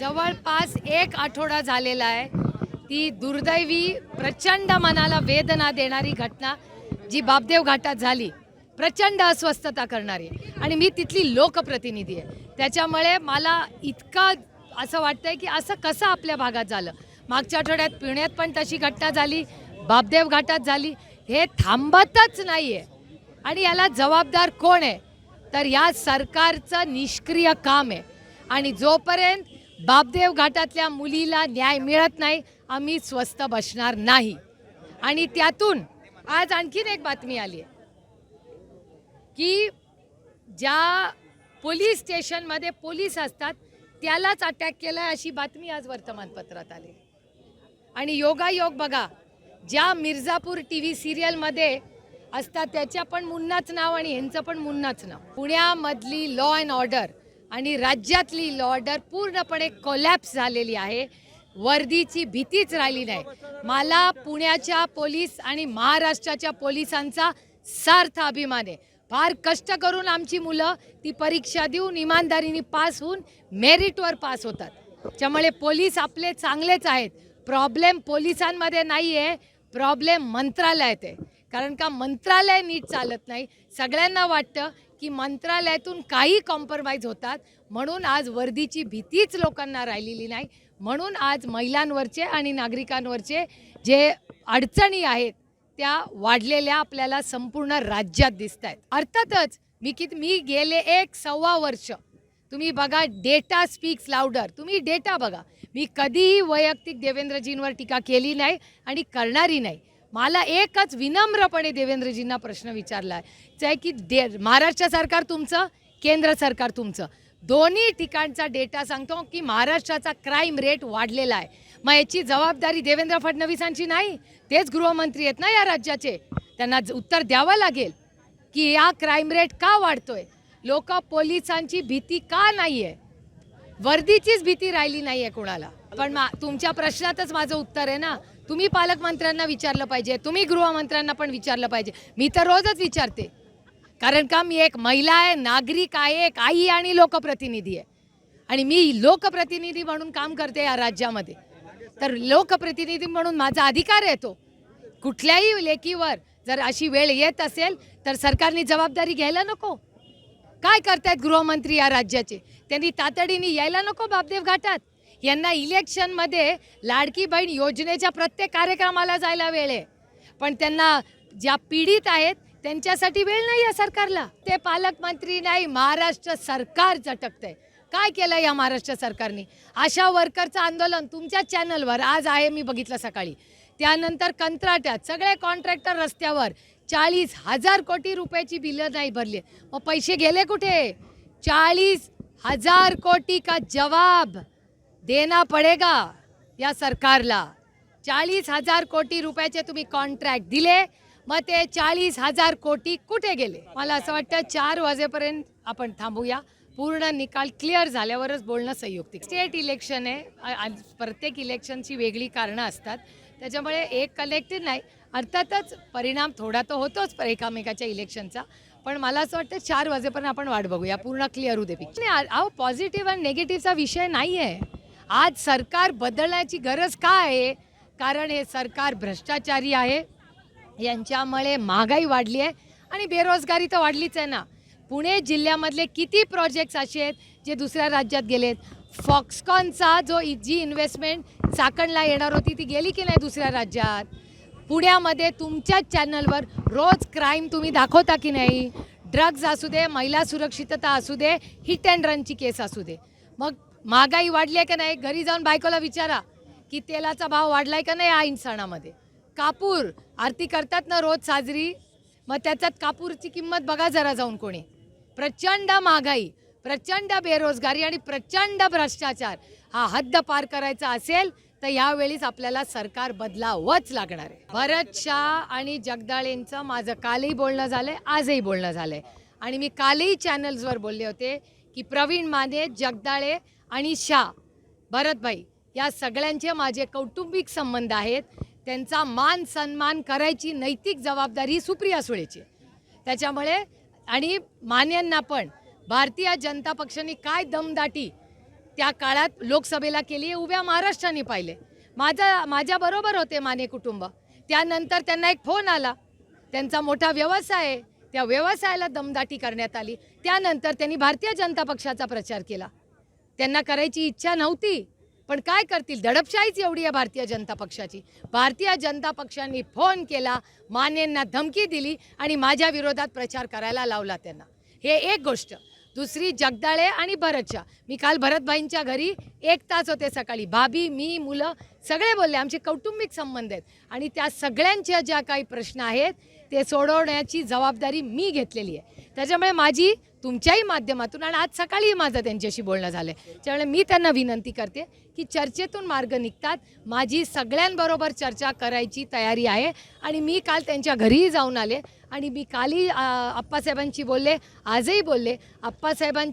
जवळपास एक आठवडा झालेला आहे. ती दुर्दैवी प्रचंड मनाला वेदना देणारी घटना जी बापदेव घाटात झाली. प्रचंड अस्वस्थता करणारी. आणि मी तिथली लोकप्रतिनिधी आहे. त्याच्यामुळे मला इतकं असं वाटतंय की असं कसं आपल्या भागात झालं. मागच्या आठवड्यात पुण्यात पण तशी घटना झाली बापदेव घाटात झाली. हे थांबतच नाही आहे आणि याला जबाबदार कोण आहे? तर या सरकारचं निष्क्रिय काम आहे. आणि जोपर्यंत बापदेव घाटातल्या मुलीला न्याय मिळत नाही आम्ही स्वस्त बसणार नाही. आणि त्यातून आज आणखीन एक बातमी आली आहे की ज्या पोलीस स्टेशनमध्ये पोलीस असतात त्यालाच अटॅक केला अशी बातमी आज वर्तमानपत्रात आली. आणि योगायोग बघा ज्या मिर्झापूर टी व्ही सिरियलमध्ये असतात त्याच्या पण मुन्नाच नाव आणि ह्यांचं पण मुन्नाच नाव. पुण्यामधली लॉ अँड ऑर्डर आणि राज्यातली लॉ ऑर्डर पूर्णपणे कोलॅप्स झालेली आहे. वर्दीची भीतीच राहिली नाही. मला पुण्याच्या पोलीस आणि महाराष्ट्राच्या पोलिसांचा सार्थ अभिमान आहे. फार कष्ट करून आमची मुलं ती परीक्षा देऊन इमानदारीने पास होऊन मेरिटवर पास होतात. त्यामुळे पोलीस आपले चांगलेच आहेत. प्रॉब्लेम पोलिसांमध्ये नाही आहे प्रॉब्लेम मंत्रालयात आहे. कारण का मंत्रालय नीट चालत नाही. सगळ्यांना वाटतं की मंत्रालयातून काही कॉम्प्रमाइज होतात. म्हणून आज वर्दीची भीतीच लोकांना राहिलेली नाही. म्हणून आज महिलांवरचे आणि नागरिकांवरचे जे अडचणी आहेत त्या वाढलेल्या आपल्याला संपूर्ण राज्यात दिसत आहेत अर्थातच मी किती मी गेले एक सव्वा वर्ष तुम्ही बघा डेटा स्पीक्स लाउडर तुम्ही डेटा बघा. मी कधीही वैयक्तिक देवेंद्रजींवर टीका केली नाही आणि करणारी नाही. मला एकच विनम्रपणे देवेंद्रजींना प्रश्न विचारला आहे आहे की दे महाराष्ट्र सरकार तुमचं केंद्र सरकार तुमचं. दोन्ही ठिकाणचा डेटा सांगतो की महाराष्ट्राचा क्राईम रेट वाढलेला आहे. मग याची जबाबदारी देवेंद्र फडणवीसांची नाही तेच गृहमंत्री आहेत ना या राज्याचे. त्यांना ज- उत्तर द्यावं लागेल की या क्राईम रेट का वाढतोय? लोक पोलिसांची भीती का नाही आहे वर्दीचीच भीती राहिली नाही आहे कोणाला. पण मा तुमच्या प्रश्नातच माझं उत्तर आहे ना. तुम्ही पालकमंत्र्यांना विचारलं पाहिजे तुम्ही गृहमंत्र्यांना पण विचारलं पाहिजे. मी तर रोजच विचारते. कारण का मी एक महिला आहे नागरिक आहे एक आई आणि लोकप्रतिनिधी आहे. आणि मी लोकप्रतिनिधी म्हणून काम करते या राज्यामध्ये. तर लोकप्रतिनिधी म्हणून माझा अधिकार येतो कुठल्याही लेखीवर जर अशी वेळ येत असेल तर सरकारने जबाबदारी घ्यायला नको. काय करतायत गृहमंत्री या राज्याचे? त्यांनी तातडीने यायला नको बापदेव घाटात. यांना इलेक्शनमध्ये लाडकी बहीण योजनेच्या प्रत्येक कार्यक्रमाला जायला वेळ आहे. पण त्यांना ज्या पीडित आहेत त्यांच्यासाठी वेळ नाही आहे सरकारला. ते पालकमंत्री नाही महाराष्ट्र सरकार झटकतंय. काय केलं या महाराष्ट्र सरकारने? आशा वर्करचं आंदोलन तुमच्या चॅनलवर आज आहे मी बघितलं सकाळी. त्यानंतर कंत्राट्यात सगळे कॉन्ट्रॅक्टर रस्त्यावर चाळीस हजार कोटी रुपयाची बिलं नाही भरली. मग पैसे गेले कुठे? चाळीस हजार कोटी का जवाब? देना पडेगा या सरकारला. चाळीस हजार कोटी रुपयाचे तुम्ही कॉन्ट्रॅक्ट दिले मग ते चाळीस हजार कोटी कुठे गेले? मला असं वाटतं चार वाजेपर्यंत आपण थांबूया. पूर्ण निकाल क्लिअर झाल्यावरच बोलणं संयुक्तिक. स्टेट इलेक्शन आहे प्रत्येक इलेक्शनची वेगळी कारणं असतात. त्याच्यामुळे एक कलेक्टेड नाही अर्थातच परिणाम थोडा तर होतोच एकामेकाच्या इलेक्शनचा पण मला असं वाटतं चार वाजेपर्यंत आपण वाट बघूया पूर्ण क्लिअर होऊ दे पिक्चर अहो पॉझिटिव्ह आणि निगेटिव्हचा विषय नाही आहे आज सरकार बदलण्याची गरज का आहे? कारण हे सरकार भ्रष्टाचारी आहे. यांच्यामुळे महागाई वाढली आहे आणि बेरोजगारी तर वाढलीच आहे ना. पुणे जिल्ह्यामधले किती प्रोजेक्ट्स असे आहेत जे दुसऱ्या राज्यात गेलेत? फॉक्सकॉनचा जो इ- जी इन्व्हेस्टमेंट चाकणला येणार होती ती गेली की नाही दुसऱ्या राज्यात? पुण्यामध्ये तुमच्याच चॅनलवर रोज क्राईम तुम्ही दाखवता की नाही? ड्रग्ज असू दे महिला सुरक्षितता असू दे हिट अँड रनची केस असू दे. मग महागाई वाढली आहे का नाही? घरी जाऊन बायकोला विचारा की तेलाचा भाव वाढलाय का नाही ऐन सणामध्ये कापूर आरती करतात ना रोज साजरी मग त्याच्यात कापूरची किंमत बघा जरा जाऊन कोणी. प्रचंड महागाई प्रचंड बेरोजगारी आणि प्रचंड भ्रष्टाचार हा हद्द पार करायचा असेल तर यावेळीच आपल्याला सरकार बदलावंच लागणार आहे. भरत शाह आणि जगदाळेंचं माझं कालही बोलणं झालंय आजही बोलणं झालंय. आणि मी कालही चॅनल्सवर बोलले होते की प्रवीण माने जगदाळे आणि शाह भरतभाई या सगळ्यांचे माझे कौटुंबिक संबंध आहेत. त्यांचा मान सन्मान करायची नैतिक जबाबदारी सुप्रिया सुळेची त्याच्यामुळे आणि मान्यांना पण भारतीय जनता पक्षाने काय दमदाटी त्या काळात लोकसभेला केली आहे उभ्या महाराष्ट्राने पाहिले. माझा माझ्याबरोबर होते माने कुटुंब. त्यानंतर त्यांना एक फोन आला. त्यांचा मोठा व्यवसाय आहे. त्या व्यवसायाला दमदाटी करण्यात आली. त्यानंतर त्यांनी भारतीय जनता पक्षाचा प्रचार केला. त्यांना करायची इच्छा नव्हती. पण काय करतील? दडपशाहीच एवढी आहे भारतीय जनता पक्षाची. भारतीय जनता पक्षांनी फोन केला मानेंना धमकी दिली आणि माझ्या विरोधात प्रचार करायला लावला त्यांना. हे एक गोष्ट. दुसरी जगदाळे आणि भरतच्या मी काल भरतभाईंच्या घरी एक तास होते सकाळी. भाभी मी मुलं सगळे बोलले आमचे कौटुंबिक संबंध आहेत. आणि त्या सगळ्यांच्या ज्या काही प्रश्न आहेत ते सोडवण्याची जबाबदारी मी घेतलेली आहे. त्याच्यामुळे माझी तुमच्याही माध्यमातून आणि आज सकाळीही माझं त्यांच्याशी बोलणं झालं आहे त्यामुळे मी त्यांना विनंती करते की चर्चेतून मार्ग निघतात. माझी सगळ्यांबरोबर चर्चा करायची तयारी आहे आणि मी काल त्यांच्या घरीही जाऊन आले आणि मी कालही आप्पासाहेबांशी बोलले आजही बोलले. आप्पासाहेबांचे